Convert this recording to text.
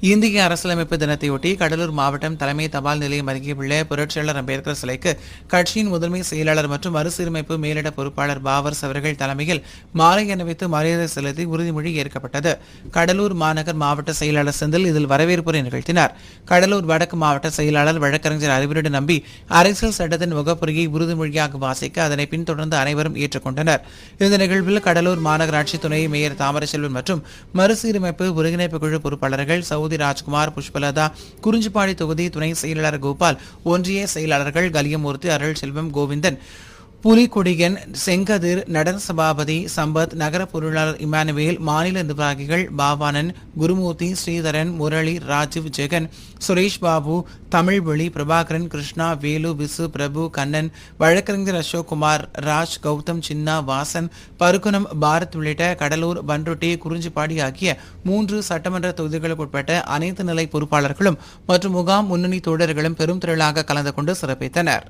இந்திய அரசியலமைப்பு தினத்தையொட்டி கடலூர் மாவட்டம் தலைமை தபால் நிலையம் அருகே உள்ள புரட்சியாளர் அம்பேத்கர் சிலைக்கு கட்சியின் முதன்மை செயலாளர் மற்றும் மறுசீரமைப்பு மேலிட பொறுப்பாளர் பாவர்ஸ் அவர்கள் தலைமையில் மாலை அணிவித்து மரியாதை செலுத்தி உறுதிமொழி ஏற்கப்பட்டது. கடலூர் மாநகர் மாவட்ட செயலாளர் செந்தில் இதில் வரவேற்புரை நிகழ்த்தினார். கடலூர் வடக்கு மாவட்ட செயலாளர் வழக்கறிஞர் அறிவுரையுடன் நம்பி அரசியல் சட்டத்தின் முகப்புரையை உறுதிமொழியாக வாசிக்க அதனை பின்தொடர்ந்து அனைவரும் ஏற்றுக்கொண்டனர். இந்த நிகழ்வில் கடலூர் மாநகராட்சி துணை மேயர் தாமரசெல்வன் மற்றும் மறுசீரமைப்பு ஒருங்கிணைப்பு குழு பொறுப்பாளர்கள் சவுதி ராஜ்குமார் புஷ்பலதா குறிஞ்சிப்பாடி தொகுதி துணை செயலாளர் கோபால் ஒன்றிய செயலாளர்கள் கலியமூர்த்தி அருள் செல்வம் கோவிந்தன். புலிகொடியன் செங்கதிர் நடன சபாபதி சம்பத் நகர பொருளாளர் இமானுவேல் மாநில நிர்வாகிகள் பாவானன் குருமூர்த்தி ஸ்ரீதரன் முரளி ராஜீவ் ஜெகன் சுரேஷ் பாபு தமிழ்வெளி பிரபாகரன் கிருஷ்ணா வேலு விசு பிரபு கண்ணன் வழக்கறிஞர் அசோக் குமார் ராஜ் கௌதம் சின்னா வாசன் பருக்குணம் பாரத் உள்ளிட்ட கடலூர் பன்ருட்டி குறிஞ்சிப்பாடி ஆகிய மூன்று சட்டமன்ற தொகுதிகளுக்கு உட்பட்ட அனைத்து நிலை பொறுப்பாளர்களும் மற்றும் முகாம் முன்னணி தோழர்களும் பெரும் திரளாக கலந்து கொண்டு சிறப்பித்தனர்.